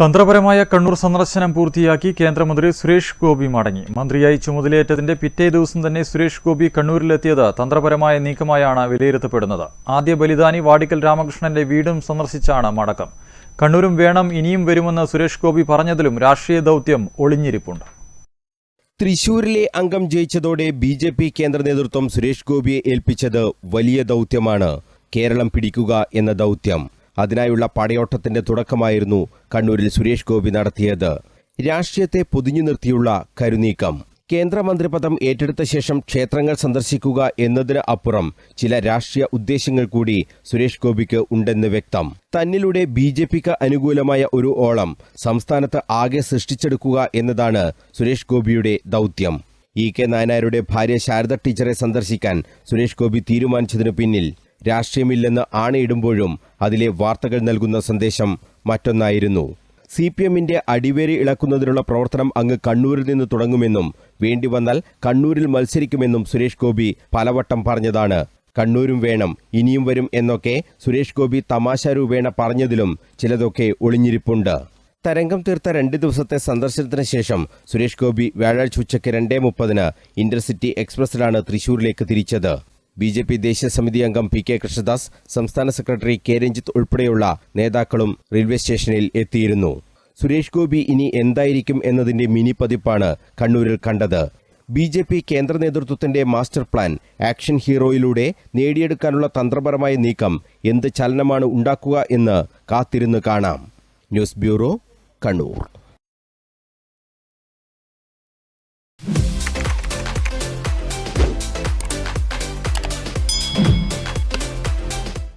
തന്ത്രപരമായ കണ്ണൂർ സന്ദർശനം പൂർത്തിയാക്കി കേന്ദ്രമന്ത്രി സുരേഷ് ഗോപി മടങ്ങി. മന്ത്രിയായി ചുമതലയേറ്റതിന്റെ പിറ്റേ ദിവസം തന്നെ സുരേഷ് ഗോപി കണ്ണൂരിലെത്തിയത് തന്ത്രപരമായ നീക്കമായാണ് വിലയിരുത്തപ്പെടുന്നത്. ആദ്യ ബലിദാനി വാടിക്കൽ രാമകൃഷ്ണന്റെ വീടും സന്ദർശിച്ചാണ് മടക്കം. കണ്ണൂരും വേണം ഇനിയും വരുമെന്ന് സുരേഷ് ഗോപി പറഞ്ഞതിലും രാഷ്ട്രീയ ദൗത്യം ഒളിഞ്ഞിരിപ്പുണ്ട്. തൃശൂരിലെ അംഗം ജയിച്ചതോടെ ബി ജെ പി കേന്ദ്ര നേതൃത്വം സുരേഷ് ഗോപിയെ ഏൽപ്പിച്ചത് വലിയ ദൗത്യമാണ്. കേരളം പിടിക്കുക എന്ന ദൗത്യം. അതിനായുള്ള പടയോട്ടത്തിന്റെ തുടക്കമായിരുന്നു കണ്ണൂരിൽ സുരേഷ് ഗോപി നടത്തിയത്. രാഷ്ട്രീയത്തെ പൊതിഞ്ഞു നിർത്തിയുള്ള കരുനീക്കം. കേന്ദ്രമന്ത്രിപദം ഏറ്റെടുത്ത ശേഷം ക്ഷേത്രങ്ങൾ സന്ദർശിക്കുക എന്നതിന് അപ്പുറം ചില രാഷ്ട്രീയ ഉദ്ദേശങ്ങൾ കൂടി സുരേഷ് ഗോപിക്ക് ഉണ്ടെന്ന് വ്യക്തം. തന്നിലൂടെ ബി ജെ പിക്ക് അനുകൂലമായ ഒരു ഓളം സംസ്ഥാനത്ത് ആകെ സൃഷ്ടിച്ചെടുക്കുക എന്നതാണ് സുരേഷ് ഗോപിയുടെ ദൗത്യം. ഇ കെ നായനാരുടെ ഭാര്യ ശാരദ ടീച്ചറെ സന്ദർശിക്കാൻ സുരേഷ് ഗോപി തീരുമാനിച്ചതിനു പിന്നിൽ രാഷ്ട്രീയമില്ലെന്ന് ആണയിടുമ്പോഴും അതിലെ വാർത്തകൾ നൽകുന്ന സന്ദേശം മറ്റൊന്നായിരുന്നു. സി പി എമ്മിന്റെ അടിവേരി ഇളക്കുന്നതിനുള്ള പ്രവർത്തനം അങ്ങ് കണ്ണൂരിൽ നിന്ന് തുടങ്ങുമെന്നും വേണ്ടിവന്നാൽ കണ്ണൂരിൽ മത്സരിക്കുമെന്നും സുരേഷ് ഗോപി പലവട്ടം പറഞ്ഞതാണ്. കണ്ണൂരും വേണം ഇനിയും വരും എന്നൊക്കെ സുരേഷ് ഗോപി തമാശ രൂപേണ പറഞ്ഞതിലും ചിലതൊക്കെ ഒളിഞ്ഞിരിപ്പുണ്ട്. തരംഗം തീർത്ത രണ്ട് ദിവസത്തെ സന്ദർശനത്തിന് ശേഷം സുരേഷ് ഗോപി വ്യാഴാഴ്ച ഉച്ചയ്ക്ക് രണ്ടേ മുപ്പതിന് ഇന്റർസിറ്റി എക്സ്പ്രസിലാണ് തൃശൂരിലേക്ക് തിരിച്ചത്. ബി ജെ പി ദേശീയ സമിതി അംഗം പി കെ കൃഷ്ണദാസ് സംസ്ഥാന സെക്രട്ടറി കെ രഞ്ജിത്ത് ഉൾപ്പെടെയുള്ള നേതാക്കളും റെയിൽവേ സ്റ്റേഷനിൽ എത്തിയിരുന്നു. സുരേഷ് ഗോപി ഇനി എന്തായിരിക്കും എന്നതിന്റെ മിനി പതിപ്പാണ് കണ്ണൂരിൽ കണ്ടത്. ബി ജെ പി കേന്ദ്ര നേതൃത്വത്തിന്റെ മാസ്റ്റർ പ്ലാൻ ആക്ഷൻ ഹീറോയിലൂടെ നേടിയെടുക്കാനുള്ള തന്ത്രപരമായ നീക്കം എന്ത് ചലനമാണ് ഉണ്ടാക്കുക എന്ന് കാത്തിരുന്ന് കാണാം. News bureau Kannur.